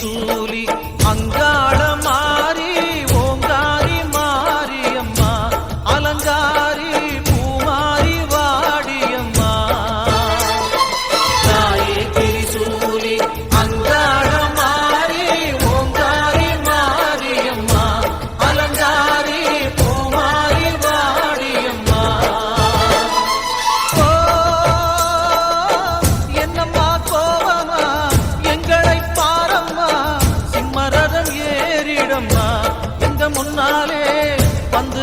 చూలి வேடம்மா எங்க முன்னாலே வந்து